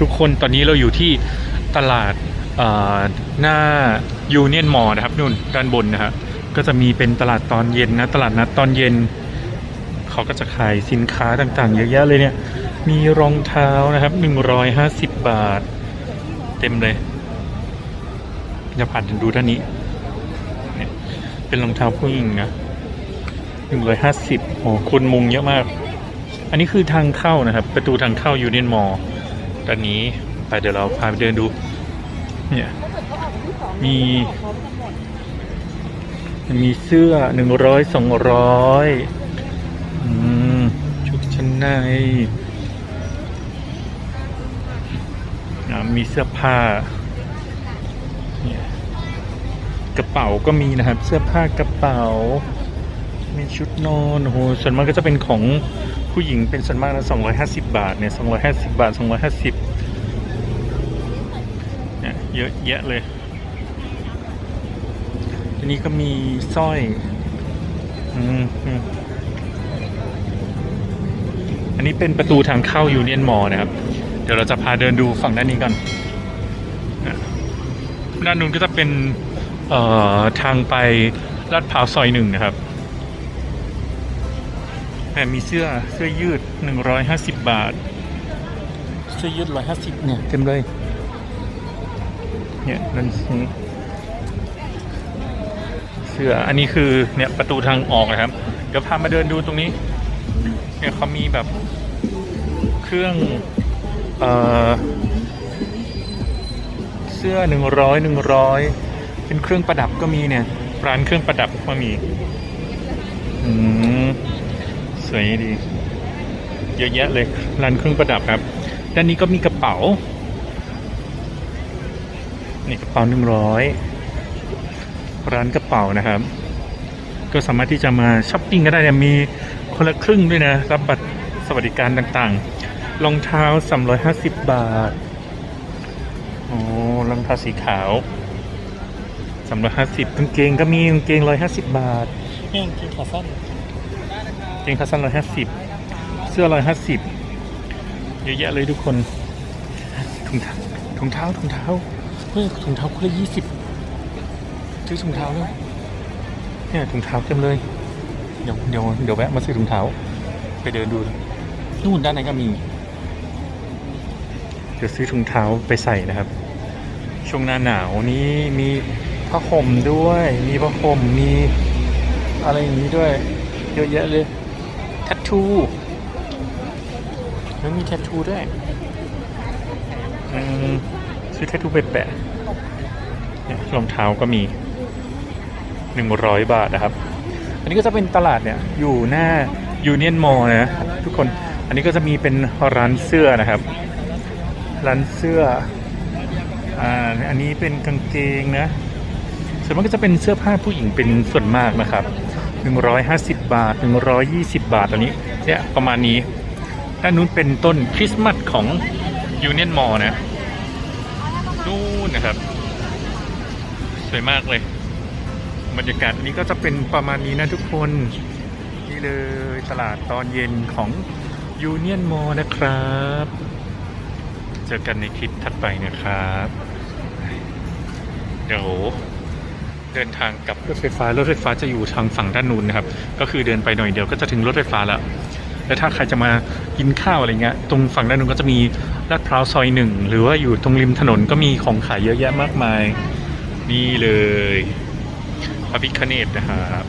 ทุกคนตอนนี้เราอยู่ที่ตลาดหน้ายูเนียนมอนะครับนู่นด้านบนนะฮะก็จะมีเป็นตลาดตอนเย็นนะตลาดนัดตอนเย็น เขาก็จะขายสินค้าต่างๆ เยอะแยะเลยเนี่ยมีรองเท้านะครับ 150 บาท เต็มเลยจะผ่านดูด้านนี้เนี่ยเป็นรองเท้าผู้หญิงนะ150โอ้คนมุงเยอะมาก อันนี้คือทางเข้านะครับ ประตูทางเข้ายูเนียนมอ ด้านนี้ไปเดี๋ยวเราพาไปเดินดู เนี่ย มีมีเสื้อหนึ่งร้อยสองร้อยชุดชั้นในมีเสื้อผ้ากระเป๋าก็มีนะครับ เสื้อผ้ากระเป๋า มีชุดนอนโหส่วนมากก็จะเป็นของ ผู้หญิงเป็นส่วนมากนะสองร้อยห้าสิบบาทเนี่ยสองร้อยห้าสิบบาทสองร้อยห้าสิบเนี่ยเยอะแยะเลยทีนี้ก็มีสร้อยอืมอันนี้เป็นประตูทางเข้ายูเนียนมอนะครับ เดี๋ยวเราจะพาเดินดูฝั่งด้านนี้กันนด้านนู้นก็จะเป็นทางไปลาดพร้าวซอยหนึ่งนะครับ แอบมีเสื้อเสื้อยืด 150 บาท เสื้อยืด 150 เนี่ย เต็มเลย เนี่ยนั่นสิเสื้ออันนี้คือเนี่ยประตูทางออกนะครับ เดี๋ยวพามาเดินดูตรงนี้ เนี่ยเขามีแบบเครื่องเอ่อเสื้อหนึ่งร้อยหนึ่งร้อยเป็นเครื่องประดับก็มีเนี่ยร้านเครื่องประดับก็มีอืม สวยดี เยอะแยะเลยร้านเครื่องประดับครับ ด้านนี้ก็มีกระเป๋า นี่กระเป๋าหนึ่งร้อยร้านกระเป๋านะครับ ก็สามารถที่จะมาช้อปปิ้งก็ได้นะมีคนละครึ่งด้วยนะ รับบัตรสวัสดิการต่างๆรองเท้า 350 บาทโอ้รองเท้าสีขาว350กางเกงก็มีกางเกง 150 บาทนี่กางเกงขาสั้น เกงขาสั้น150เสื้อ150เยอะแยะเลยทุกคนถุงเท้าถุงเท้าถุงเท้าเฮ้ยถุงเท้าคนละยี่สิบซื้อถุงเท้าเลยเนี่ยถุงเท้าเต็มเลยเดี๋ยวเดี๋ยวเดี๋ยวแวะมาซื้อถุงเท้า ไปเดินดูนู่นด้านในก็มี เดี๋ยวซื้อถุงเท้าไปใส่นะครับ ช่วงหน้าหนาวนี้มีผ้าห่มด้วย มีผ้าห่มมีอะไรอย่างนี้ด้วย เยอะแยะเลย ทททูแล้วมีแททูด้วยซื้อแททูไปแปะรองเท้าก็มีหนึ่งร้อยบาทนะครับ อันนี้ก็จะเป็นตลาดเนี่ย อยู่หน้ายูเนียนมอลนะทุกคน อันนี้ก็จะมีเป็นร้านเสื้อนะครับ ร้านเสื้อ อ่า อันนี้เป็นกางเกงนะ ส่วนมากก็จะเป็นเสื้อผ้าผู้หญิงเป็นส่วนมากนะครับ 150 บาท 120 บาทตอนนี้เนี่ยประมาณนี้ด้านนู้นเป็นต้นคริสต์มาสของยูเนียนมอลนะนู่นนะครับ สวยมากเลย บรรยากาศอันนี้ก็จะเป็นประมาณนี้นะทุกคน นี่เลยตลาดตอนเย็นของยูเนียนมอลนะครับ เจอกันในคลิปถัดไปนะครับ เดี๋ยว เดินทางกับรถไฟฟ้ารถไฟฟ้าจะอยู่ทางฝั่งด้านนู้นนะครับ ก็คือเดินไปหน่อยเดียวก็จะถึงรถไฟฟ้าแล้วแล้วถ้าใครจะมากินข้าวอะไรเงี้ยตรงฝั่งด้านนู้นก็จะมีลาดพร้าวซอยหนึ่งหรือว่าอยู่ตรงริมถนนก็มีของขายเยอะแยะมากมาย นี่เลยพระพิคเนตนะครับ